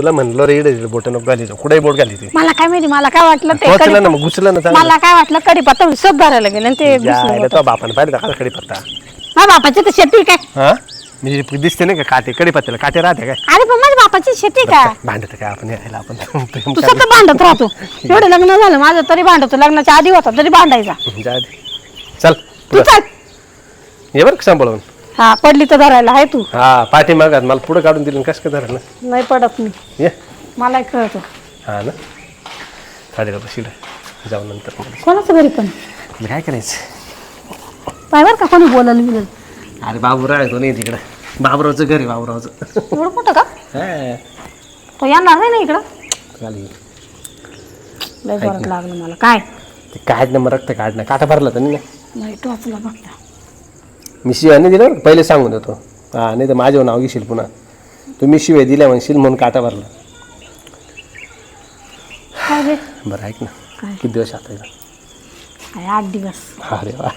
तुला म्हणलं रे इडे बोट नको घाली कुठे बोट घाली ती. मला काय माहिती मला काय वाटलं ते ना मग घुसलं ना चांगलं. मला काय वाटलं कडीपत्ता विसप धरायला गेलं आणि ते जायला बापाने पाहिलं का कडे पत्ता माझ्या बापाची तर शेती काय? हा? म्हणजे दिसते का काटे कडे पत्त्याला काटे राहते काय? अरे पण माझ्या बापाची शेती का? भांडत काय आपण यायला आपण प्रेम तू. सतत भांडत राहतो. एवढं लग्न झालं माझं तरी भांडतो. लग्नाच्या आधी होता तरी भांडायचा. जा दे. चल तू चल. ये बरं का सांभाळून. हा पडली तर धरायला आहे तू. हा पाठी मागात मला पुढे काढून दिली कसं काय धरलं? नाही पडत मी. ये. मला कळतो. हा ना? साडे बशील जाऊ नंतर मग. कोणाचं घरी पण? तुला काय करायचं? पाय बरं का कोणी बोलायला बिलल? अरे बाबूराव तो नाही तिकडं. बाबुरावचं घर आहे बाबुरावचं. एवढं मोठं का? हा. तो येणार नाही ना इकडं? चालेल लय जोरात लागलं मला. काय? ते काढणं मग रक्त काढणं. काटा भरला तर नाही. नाही टोचला बघता मी शिवाय नाही दिलं बरं का, पहिले सांगून देतो. हा नाही तर माझ्यावर नाव घेशील पुन्हा. तुम्ही शिवाय दिल्या म्हणशील म्हणून काटा भरला. काय रे? बरं ऐक ना. काय? किती दिवस आता? काय आठ दिवस. अरे वा.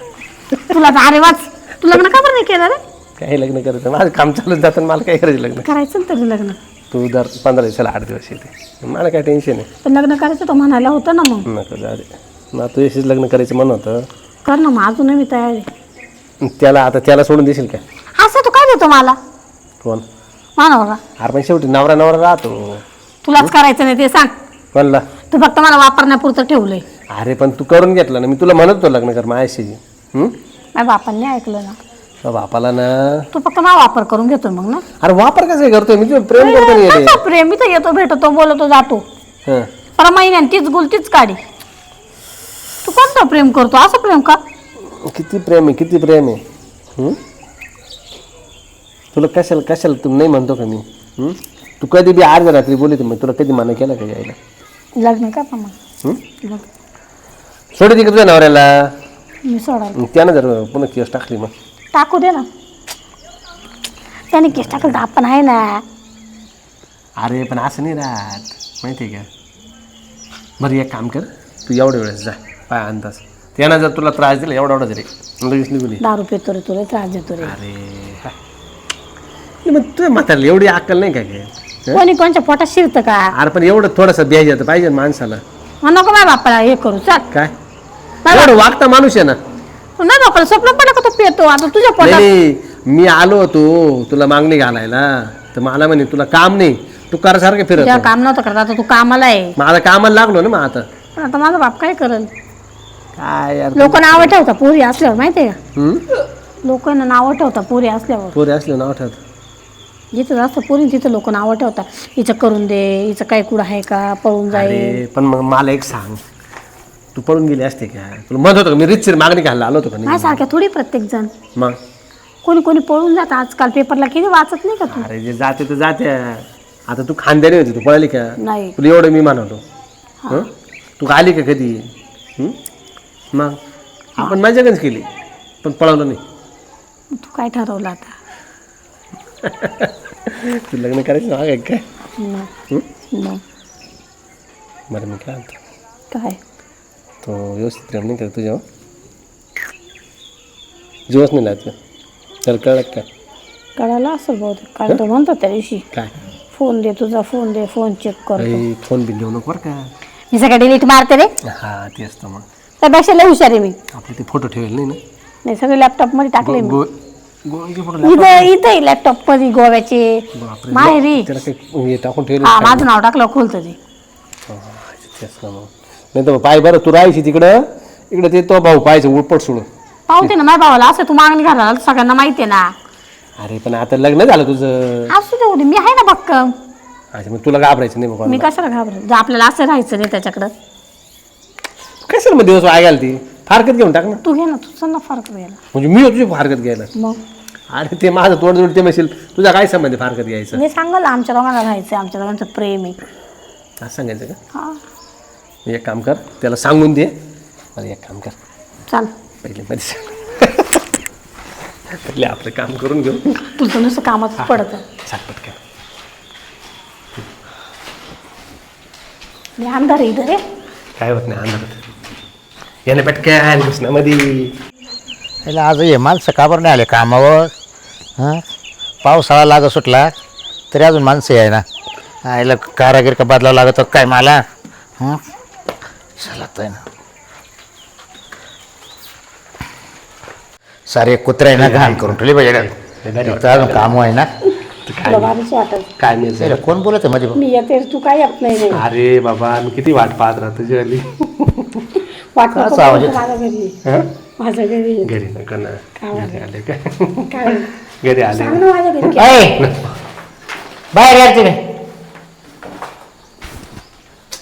तुला तर अरे वाच. तू लग्न का बरं नाही केलं रे? काही लग्न करायचं माझं काम चालून जातं आणि मला काय करायचं लग्न. करायचं ना तरी लग्न. तू दर पंधरा दिवसाला आठ दिवस येते. मला काय टेन्शन आहे? पण लग्न करायचं तो म्हणायला होतं ना मग. नको जा रे मला तुझ्याशीच लग्न करायचं म्हणून होतं. कर ना मग अजूनही मी तयार आहे. त्याला आता त्याला सोडून देशील काय? असं तू काय देतो मला? कोण? बघा अरे पण शेवटी नवरा नवरा राहतो. तुलाच करायचं नाही ते सांग. कोणला? तू फक्त मला वापरण्यापुरतं ठेवलंय. अरे पण तू करून घेतलं ना मी तुला म्हणत होतो लग्न कर माझ्याशी हं? माझ्या बापांनी ऐकलं ना. तो बापाला ना. तू फक्त माझा वापर करून घेतो मग ना. अरे वापर कसं करतोय? मी तुला प्रेम करतो ना येडे. कसं प्रेम इथं येतो भेटतो बोलतो जातो. हं. पर महिन्याने तीच गुल तीच काढी तू कोणतं प्रेम करतो? असं प्रेम का? किती प्रेम आहे किती प्रेम आहे? तुला कशाला कशाला तू नाही म्हणतो का मी? तू कधी बी अर्ध्या रात्री बोली मग तुला कधी माना केलं का यायला? लग्न का हं? लग्न. सोडी तिकडे तुझ्या नवऱ्याला. मी मग त्यानं जर पुन्हा केस टाकली मग. टाकू दे ना. त्याने केस टाकलं तर आपण आहे ना. अरे पण असं नाही राहत. माहिती आहे का? बरं एक काम कर. तू एवढ्या वेळेस जा. पाय अंदाज. त्यानं जर तुला त्रास दिला एवढा एवढा तरी. लगेच निघून ये. दारू पितो रे तुला त्रास देतो रे. अरे हा. नाही, मग तुझ्या म्हातारला एवढी अक्कल नाही का काय? कोणी कोणच्या पोटात शिरतं का? अरे पण एवढं थोडंसं द्यायचं तर पाहिजे ना माणसाला. मग नको माझ्या बापाला हे करू चल. काय? बाबा. एवढं वागता माणूस आहे ना. नाही बापाला स्वप्न पडलं का तो पितो? आता तुझ्या नाही पोटात नाही, मी आलो होतो तुला मागणी घालायला. तर मला म्हणे तुला काम नाही तू करासारखं फिरत. तुझ्या नाही. काम नव्हतं करत आता तू कामाला आहे. माझं कामाला लागलो ना मग आता. पण आता माझा बाप काय करेल? काय यार? लोक नावं ठेवता पोरी असल्यावर माहितीये का? लोकांना नावं ठेवता पोरी असल्यावर. पोरे असले नाव ठेवत. जिथं जास्त पोरी तिथं लोक नावं ठेवता. हिचं करून दे हिचं काय कुठं आहे का पळून जाईल. अरे पण मग मला एक सांग. तू पळून गेली असते का? तुला म्हणत होतं का? मी रितशीर मागणी घालायला आलो होतो का नाही? माझ्यासारख्या थोडी प्रत्येक जण. मग? कोणी कोणी पळून जात आजकाल पेपरला किती वाचत नाही का तू? अरे जे जाते तर जाते. आता तू खानदारी होती तू पळाली का? नाही. तुला एवढं मी हं? तू आली का कधी? हं? मग आपण मजाकच केली पण पळवलं नाही. तू काय ठरवलं आता? तू लग्न करायचं ना काय? काय हं? बरं मी काय म्हणतो? काय? तो व्यवस्थित प्रेम नाही करत तुझ्यावर? जीवच नाही लागत त्याला कळलं का? काय कळालं असं बहुतेक काल तो म्हणतो त्या दिवशी काय? फोन दे तुझा फोन दे फोन चेक अरे फोन बिल घेऊ नको बरं का. मी सगळं डिलीट मारते रे. हा ते असतं मग. त्यापेक्षा लय हुशार आहे मी. आपले ते फोटो ठेवेल नाही ना? नाही सगळे लॅपटॉपमध्ये टाकले मी. गो इथं इथं लॅपटॉपमध्ये गोव्याचे. बापरे माहेरी. त्याला काही हे टाकून ठेवलं हा माझं नाव टाकलं खोलतं ते. तेच ना मग. नाही तर पाय बरं तू राहायची तिकडं. इकडं ते तो भाऊ पाहायचं उळपट सोडून. पाहते ना माझ्या भावाला. असं तू मागणी घालायला सगळ्यांना माहिती आहे ना. अरे पण आता लग्न झालं तुझं. असू दे उद्या मी आहे ना भक्कम अच्छा मग तुला घाबरायचं नाही मी कशाला घाबरत? जर आपल्याला असं राहायचं नाही त्याच्याकडं. कशाला मग दिवस वाया ती फारकत घेऊन टाक ना. तू घे ना तुझं ना फरक घ्यायला. म्हणजे मी तुझी फारकत घ्यायला. मग? अरे ते माझं तोडजोड ते म्हणशील तुझा काय संबंध आहे फारकत घ्यायचं? मी सांगाल आमच्या दोघांना राहायचं आमच्या दोघांचं प्रेम आहे. असं सांगायचं का? हा. एक काम कर त्याला सांगून दे. अरे एक काम कर. चाल. पहिले मध्ये सांग. पहिले आपलं काम करून घेऊ. तुझं नुसतं कामातच पडतं. सातपट काय मी अंधार आहे इथं रे. काय होत नाही अंधारात. याने पटकन घुसण्यामध्ये. याला आज हे माणसं का बरं नाही आले कामावर? हां? पावसाळा लाग सुटला तरी अजून माणसं आहे ना आईला कारागीर का बदलावं लागत होतं काय मला? हं? चला तर ना. सारे कुत्रे आहे ना घाण करून ठेवली पाहिजे अजून काम आहे ना? तुला भारीच वाटत काय नाही त्याला कोण बोलत आहे मध्ये मी येते तू काय येत नाही रे. अरे बाबा मी किती वाट पाहत राहतो आली वाट का नको आवाज करू येतो? माझ्या घरी? हं? माझ्या घरी. ये. घरी नको ना काय घरी आले का? काय घरी आले. सांग ना माझ्या घरी. ऐ, बाहेर या तुम्ही.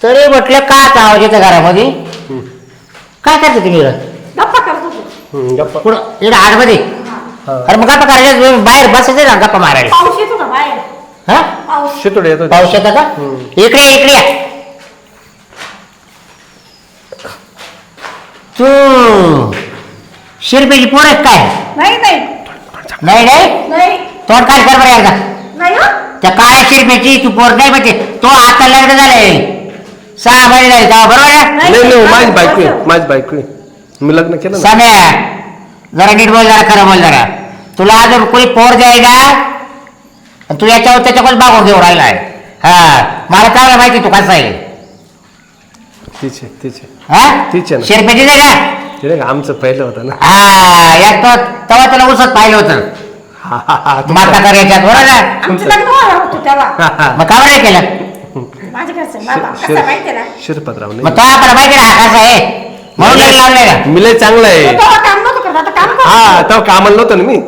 तरी म्हटलं का आवाज येतं घरामध्ये? काय करते तुम्ही इकडं? गप्पा करतो तू. हं, गप्पा. कुठं? इकडं आडमध्ये अरे मग गप्पा करायला बाहेर बसायचं ना गप्पा मारायला? पाऊस येतो का बाहेर? हा? पाऊस. शितोडे येतो. पाऊस येतं का? इकडे ये, इकडे या. तू शिरपेची पोर आहे काय? नाही नाही. नाही नाही? नाही. तोंड काय कर बरं एकदा. नाही हं? त्या काळ्या शिरपेची तू पोर नाही म्हणजे तो आता लग्न झालंय. सहा महिने झाले का बरोबर आहे नाही नाही. माझी बायको आहे. माझी बायको आहे. मी लग्न केलं ना. सम्या जरा नीट बोल जरा खरं बोल जरा. तुला अजून कोणी पोर का आणि तू याच्यावर त्याच्याकडे मागून घेऊन राहिलाय. हा मला चांगलं माहिती तू कसा आहे. तिचे तिचे हा? आहे ना. शिरपेची नाही का? ते नाही का आमचं पहिलं होतं ना. हा यात तो- तेव्हा त्याला उसत पाहिलं होतं. हा, हा, हा, तुमचं- माता कर याच्यात बरोबर ना आमचं लग्न व्हायला होतं तेव्हा. मग का बरं नाही केलं? माझ्या घरचं ना? शिरपतराव मग नाही तो आपण माहिती ना हा आहे? म्हणून लग्न का? चांगला आहे. तो तेव्हा काम नव्हतं करत आता काम करतो. हा तेव्हा कामाला नव्हतं ना मी.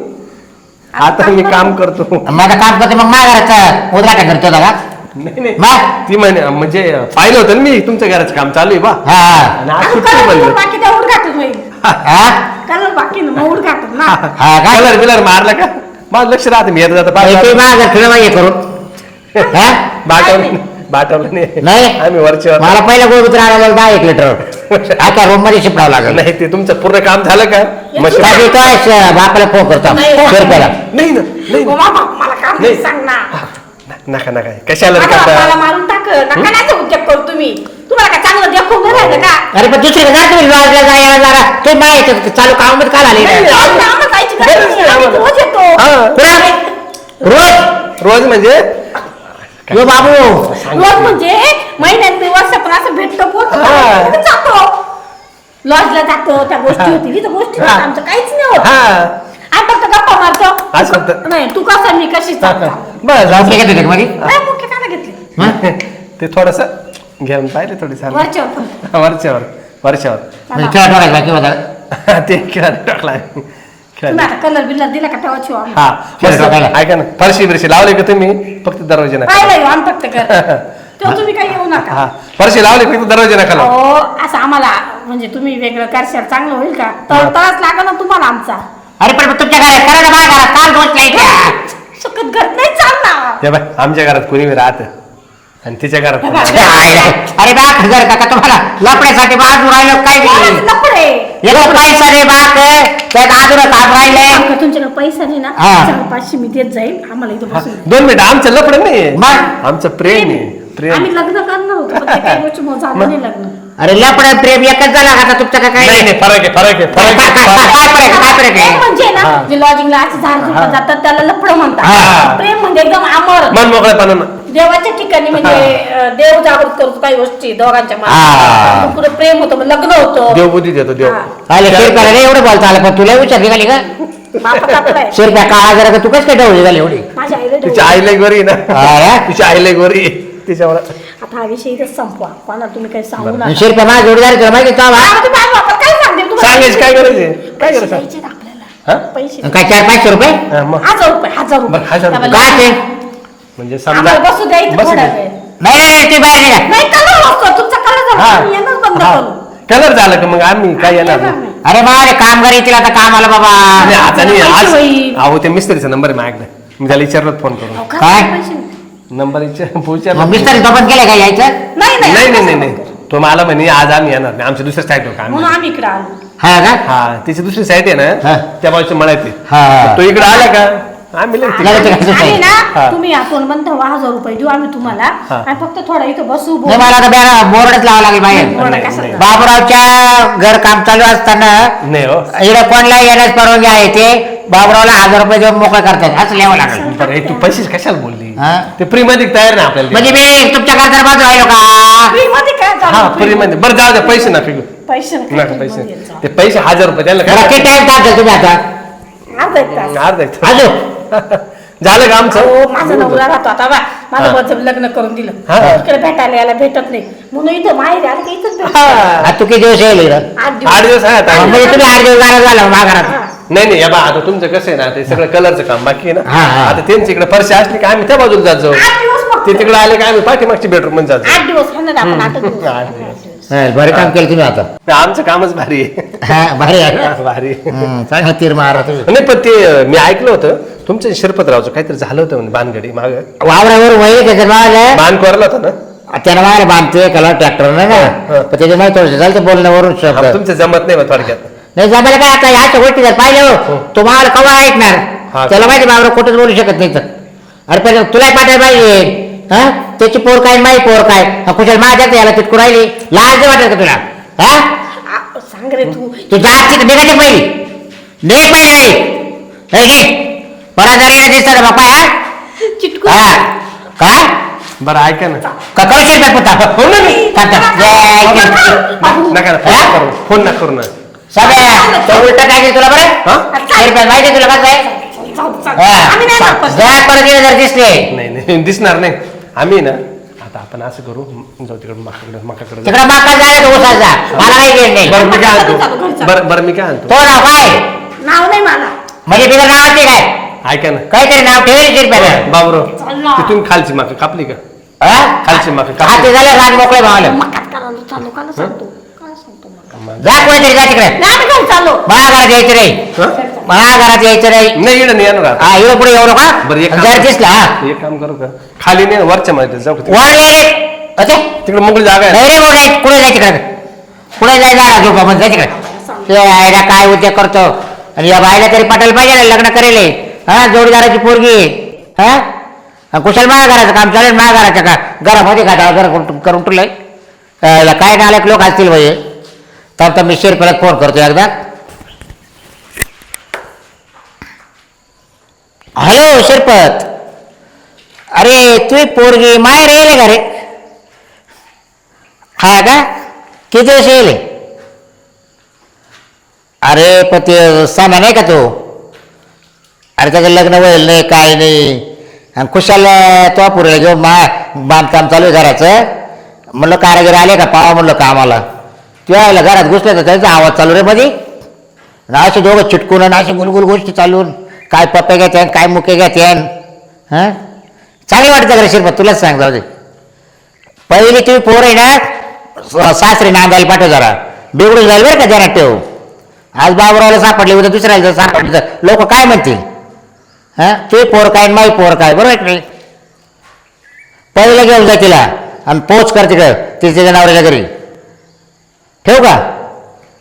आता मी काम करतो. माझं काम करते मग माझ्या घराचं उद्घाटन करतो का? नाही नाही. ती म्हणे म्हणजे पाहिलं होतं ना मी तुमच्या घराचं काम चालू आहे बा. हा आणि आज सुट्टी बाकी त्या उडघाटत होईल हा कलर बाकी ना मग उडघाटत ना. हा का कलर बिलर मारला का? माझं लक्ष राहते मी येत जाता ते माझं खरं माहिती करून हा? बाटवलं बाटवलं नाही. नाही. आम्ही वरच्यावर मला पहिलं गोळगुत्र आणायला दहा एक लिटर. आता रूममध्ये शिपडावं लागेल. नाही ते तुमचं पूर्ण काम झालं का? मशीन काय बापाला फोन करतो. नाही. नाही. ना नाही ओ ना. बाबा मला काम नाही. नाही. सांग ना. नका नका. कशाला रे करता बापाला मारून टाक नका नाही ते उद्योग करू तुम्ही. तुम्हाला काय चांगलं देखून नाही राहिलं का? अरे पण दुसरीकडे जा तुम्ही लॉजला जा याला जा. तुम्ही माझ्या याच्यात चालू कामामध्ये काल आले नाही, नाही? आम्हाला आम्हाला जायची गरज नाही, नाही. आम्ही आम्हाला- रोज येतो. हा. कुठं? रोज? रोज म्हणजे? यो बाबू. रोज म्हणजे महिन्यात वर्षातून असं भेटतो बोलतो हा. तिथे जातो. लॉजला जातो त्या गोष्टी होती. तिथं गोष्टी आमचं काहीच नाही होत. हा. आपण फक्त गप्पा मारतो. असं होतं. नाही तू कसा मी कशी चालतो? बस मुख्य घेतली. ते थोडस घेऊन पाहिले थोडी सार वरच्यावर फक्त वरच्यावर वरच्यावर. म्हणजे खेळा ठोकायचं बाकी होता ते टाकला. खेळायला तुम्ही आता कलर बिलर दिला का तेव्हा ठेवा हा खेळ मस्त. टाकायला. ऐका ना फरशी बिरशी लावली का तुम्ही? फक्त दरवाजे पाहिलं आम फक्त कर. तेव्हा तुम्ही काही येऊ नका. हा फरशी लावली फक्त दरवाजे नका लावू. अहो असं आम्हाला म्हणजे तुम्ही वेगळं करशाल चांगलं होईल का? तर तळच लागा ना तुम्हाला आमचा. अरे पण मग तुमच्या घरात करा ना माझ्या घरात काल नाही का? सुखद घर नाही चालणार ते बाय आमच्या घरात कोणी बी राहत. आणि तिच्या घरात कोणी अरे राहतं. अरे बा घर का तुम्हाला लपड्यासाठी बाजू राहिलं काय कोणाचं नाही लफडे. एवढं पैसा रे बाक त्यात अजून काम राहिले. आमका तुमच्याकडे पैसा नाही ना? हा. चार पाचशे मी देत जाईल. आम्हाला इथं बसून. दोन मिनिट आमचं लपड नाही मग? आमचं प्रेम आहे. प्रेम आम्ही लग्न करणार होतो पण ते काही गोष्टी झालं नाही लग्न. अरे लपड प्रेम एकच झाला आता तुमचं का काय नाही नाही फरक आहे फरक आहे फरक आहे फरक आहे? काय फरक प्रेम आहे म्हणजे ना हा. जे लॉजिंगला असं झाड झुडपं जातात त्याला लफड हा. म्हणतात प्रेम म्हणजे एकदम अमर मन मोकळेपणानं देवाच्या ठिकाणी म्हणजे अं, देव जागृत करतो काही गोष्टी दोघांच्या हा. मनात पुढे प्रेम होतं मग लग्न होतं देव बुद्धी देतो देव हा. अरे शेरप्या रे एवढं बोलता आलं पण तुला विचार निघाली का. शेरप्या काळा जरा का तू कसं काय डवळी झाली एवढी माझ्या आईला तिच्या. आईला गोरी आहे ना अरे तिच्या आईला गोरी आहे. तिच्यावर आता हा विषय इथं संपवा कोणा तुम्ही काही सांगू नका शेरप्या माझ्या जोडी झाली तुला माहिती का बा? हा, काय? सांगायची काय गरज आहे काय पैसे गरज आहे द्यायचे ना आपल्याला? पैसे काय चार पाचशे रुपये हा, मग हजार रुपये हजार बरं, हजार रुपये. काय ते म्हणजे आम्हाला समजा बसू द्यायचं बसू थोडा दे. वेळ नाही नाही नाही, ते बाहेर निघा नाही कलर असतो तुमचा कलर झाला हा. येणंच बंद हा. करू कलर झालं का मग आम्ही काय येणार येणार नाही. नाही. अरे मारे कामगार येतील आता कामाला बाबा नाही, आता नाही पैसे आज होईल. अहो ते मिस्त्रीचा नंबर आहे माझ्याकडे मी त्याला विचारलं फोन करून अहो, काय? पैसे. नंबर विचार मग केलं का यायचं नाही नाही नाही नाही नाही तो मला म्हणे आज आम्ही येणार नाही आमच्या दुसऱ्या काम म्हणून आम्ही इकडे आलो हा का हा तिची दुसरी साईड आहे हा. ना त्या बाजूच्या मळ्यात आहे. हा. तो इकडे आला का आम्ही लगेच लगेच तिकडे. तिकडे. आम्ही ना हा. तुम्ही बंद हजार रुपये देऊ आम्ही तुम्हाला हा. आणि फक्त थोडा इथं बसू नाही. मला आता बॅरा बोर्डच लावा लागेल बाहेर बोर्ड नाही, कशाला? नाही. बाबूरावच्या घर काम चालू असताना नाही हो इकडे कोणला येण्यास परवानगी आहे ते बाबरावला हजार रुपये देऊन मोकळं करतात. असं लिहावं लागेल. तू पैसे कशाला बोलली? हा? ते फ्री मध्ये तयार नाही आपल्याला म्हणजे मी तुमच्या घरदार बाजू राहिलो का फ्री मध्ये काय हा चालू फ्री मध्ये बरं जाऊ दे पैसे ना फिकू पैसे नका पैसे. ते पैसे हजार रुपये त्याला बरं, किती काय टाइम टाकता तुम्ही आता? अर्धा एक तास. अर्धा एक तास. अजून झालं का आमचं? हो माझा नवरा राहतो आता बा. माझं हा. लग्न करून दिलं. हा. इकडे भेटायला यायला भेटत नाही. म्हणून इथं माहेर आलं की इथंच भेटत हा. आता तू किती दिवस येईल इकडं? आठ आठ दिवस दिवस आहे आता. म्हणजे तुम्ही आठ दिवस झालं माघारात. नाही नाही या बा आता तुमचं कसं आहे ना ते सगळं कलरचं काम बाकी आहे हा, ना. हा. आता त्यांची इकडे फरशी असली की आम्ही त्या बाजूला जात जाऊ. आठ दिवस फक्त. ते तिकडे आले की आम्ही पाठीमागची बेडरूममध्ये जात आठ दिवस म्हणणार आपण आठ दिवस. आठ आठ दिवस. दिवस. हा, बरं काम केलं तुम्ही आता. जाऊ आमचं कामच भारी आहे. हा भारी आहे. ना? भारी हम्म, चांगला तीर मारा तुम्ही? नाही पण ते मी ऐकलं होतं तुमचं शिरपतरावचं काहीतरी झालं होतं म्हणे बानगडी माग. वावरावर वही त्याच्या मागं बाण कोरला होता ना? त्यानं मागं बांधते कलर ट्रॅक्टर ना हा. पण त्याच्यामागे थोडं चालतं बोलण्यावरून शब्द. हा, तुमचं जमत नाही थोडक्यात. नाही जमायला काय आता ह्याच्या गोष्टी जर पाहिलं हो, तो माल कवा हा. ऐकणार त्याला माहिती बाबरा खोटंच बोलू शकत नाही तर अरे पण तुला पाठायला पाहिजे हा? त्याची पोर काय माही पोर काय? हा, कुशल माझ्याच याला तितकू राहिली. लाज नाही वाटत का तुला? हा? आ, सांग रे तू. तू जास्त निघायची पहिली. निघ पहिली हे घे मला जरी दिसतं ना बापा हा? चिटकू. हा. काय बरं ऐका ना. का कळशील का पुता? हो ना मी. जय कृष्ण. नका ना फोन करू फोन ना करू ना. सगळ्या. तो उलट तुला बरं? हा? माहिती तुला कसं आहे. आम्ही नाही जात पण. जरा परत गेलं जर दिसले. नाही नाही दिसणार नाही. आम्ही ना आता आपण असं करू जाऊ तिकडे मकाकडे मकाकडे. तिकडं माका झाला तो उसाचा. मला काही घेत नाही. बरं मी काय आणतो. बरं बरं मी काय आणतो? तो नाव काय नाव नाही मला. म्हणजे तुझं नाव नाही काय? ऐका ना. काहीतरी नाव ठेवेल रुपयाला. बाबरो चल. ना. तिथून खालची माका कापली का? हा? खालची माका हा ते कापली झालं राग मोकळे भावाला. मकात करायला चालू का सांगतो काय सांगतो मला जा कोणीतरी जा तिकडे. नाही आम्ही घरी चाललो महाघरात यायचं नाही. हं? महाघरात यायचं नाही. नाही इकडे नाही येणार आता. हा इकडे पुढे येऊ नका. बरं एक जर दिसला हा. काम एक काम करू का? खाली नाही वरच्या मध्ये जाऊ का तिकडे? वर ये ओके? तिकडे मोकळी जागा आहे. नाही रे पुढे जाय तिकडे. पुढे जाय जा झोपा म्हणजे जाय तिकडे. ते आयला काय उद्योग करतो? आणि या बायला तरी पटायला पाहिजे ना लग्न करेल हे. हा जोडीदाराची पोरगी हा? आणि कुशल माझ्या घराचं काम चालेल माझ्या घराच्या का घरामध्ये का घर करून- तुला काय नालायक लोक असतील भाई तर मी शिरपेलात फोन करतो एकदा हॅलो शिरपत अरे तू पोरगी माहेर येईल का रे हा का किती दिवस येईल अरे पण ते सामान आहे का तो अरे त्याचं लग्न होईल नाही काय नाही आणि खुशाल तो पुरेला घेऊन मा बांधकाम चालू आहे घराचं म्हणलं कारागीर आले का पाहा म्हणलं कामाला ते आयला घरात घुसल्या तर त्यांचा आवाज चालू रे मध्ये आणि असे दोघं चिटकून आणि असे गुलगुल गोष्टी चालून काय पप्पे घेते काय मुके घेते हां? चांगलं वाटतं का शिरपा तुलाच सांग जाऊ दे. पहिली तुम्ही पोर आहे ना सासरे नांदायला पाठव जरा. बिघडून जाईल बरं का जरा ठेव आज बाबरावला सापडले उद्या दुसऱ्याला जर सापडले तर लोक काय म्हणतील? हां? तुम्ही पोर काय माई पोर काय? बरोबर आहे नाही? पहिलं घेऊन जा तिला आणि पोच कर तिकडं तिच्या जनावराच्या घरी. ठेवू का?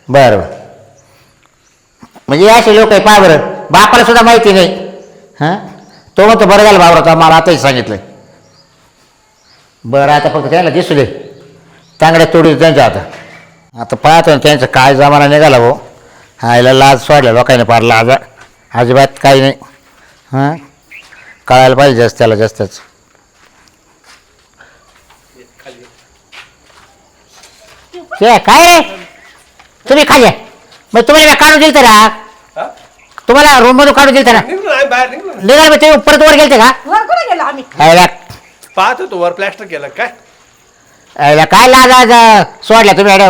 बरं बरं. म्हणजे असे लोक आहे पहा बरं. बापाला सुद्धा माहिती नाही. हां? तो म्हणतो बरं झालं बाबरा मला आताही सांगितलं बरं आता फक्त त्याला दिसू दे. तांगड्या तोडी त्यांच्या आता. आता पाहतो त्यांचा काय जमाना निघाला भाऊ. हा याला लाज सोडला लोकांनी पार लाज. अजिबात काही नाही. हां? कळायला पाहिजे जास्त त्याला जास्तच. ते काय रे? तुम्ही खाली या. मग तुम्हाला मी काढून दिलं तर हा? तुम्हाला रूम मधून काढून दिलं तर निघलो ना, आम्ही बाहेर निघलो ना. निघाल मग तुम्ही परत वर गेलते का? वर कुठे गेलो आम्ही? यायला पाहत होतो वर प्लॅस्टर केलं काय? काय लाजा सोडल्या तुम्ही अडे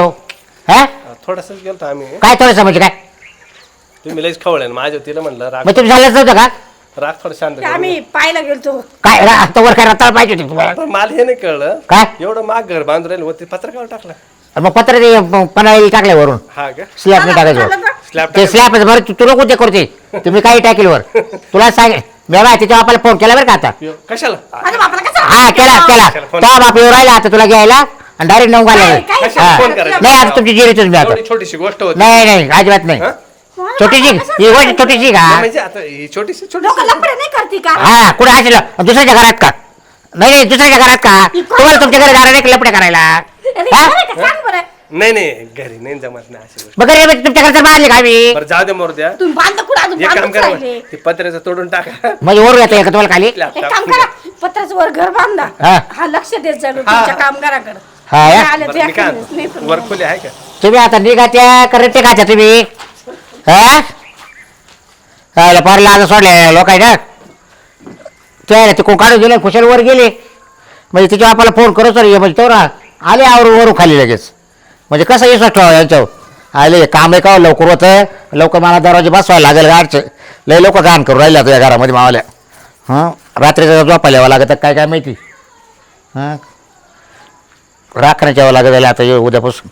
हा? थोडस गेलतो आम्ही. काय थोडं म्हणजे काय? तुम्ही लईच खवळे माझ्या तिला म्हणलं राग मग तुम्ही झालंच नव्हतं का? राग थोडं शांत ते. आम्ही पाहायला गेलतो. काय रा- आता वर काय रताळ पाहिजे होती तुम्हाला? पण मला हे नाही कळलं. काय? एवढं माग घर बांधून राहिलं होते पत्रकावर टाकलं. आणि मग पत्र ते पणाला टाकले वरून. हा का? स्लॅब नाही टाकायचं? स्लॅब ते स्लॅब बरं तू तुला कोणते करते तुम्ही काही टाकेल वर. तुला सांग मी बा तिच्या बापाला फोन केला बरं का आता? कशाला? कसं? हा केला केला. तो बाप येऊ राहिला आता तुला घ्यायला आणि डायरेक्ट नऊ घालायला काय- काय कशाला हा. फोन करायचा? नाही आता तुमची जिरी तुम्ही आता. एवढी छोटीशी गोष्ट होती. नाही नाही अजिबात नाही. हा? छोटीशी ही गोष्ट छोटीशी का? म्हणजे आता ही छोटीशी लोक छोटीशी लपडे नाही करते का? हा कुठे असेल? दुसऱ्याच्या घरात का? नाही नाही दुसऱ्याच्या घरात का? तुम्हाला तुमच्या घरी जाणार नाही लपडे करायला? अरे, हा? खरं का? सांग बरं. नाही नाही घरी नाही जमत नाही अशी गोष्ट. घरचं बांधले का मी बरं जाऊ दे मोर द्या तुम्ही बांध कुठं? अजून एक काम करा राहिले. ते पत्र्याचं तोडून टाका. म्हणजे वर येतं का तुम्हाला खाली? एक काम करा पत्राचं वर घर बांधा. हा. हा लक्ष देत जा तुमच्या कामगाराकडे. हा या? आले बरं, मी काय नाही म्हणतो, वर खोली आहे का? तुम्ही आता निघा त्या करते का तुम्ही. हा? काय लाज सोडले लोक आहे ना त्याला ते कोण काढून दिलं खुशाल वर गेले. म्हणजे तिच्या बापाला फोन करू सर म्हणजे तेवढा आले आवर वरू खाली लगेच. म्हणजे कसं विश्वास ठेवा यांच्यावर? आले काम आहे का? लवकर होतं लवकर मला दरवाजे बसवायला लागेल गाडचं लय लोक घाण करू राहिल्या तुझ्या घरामध्ये मावल्या. हां? रात्रीचा झोपायला यावं लागतं काय काय माहिती? हां? राखण्याच्या यावं लागत आता येऊ उद्यापासून.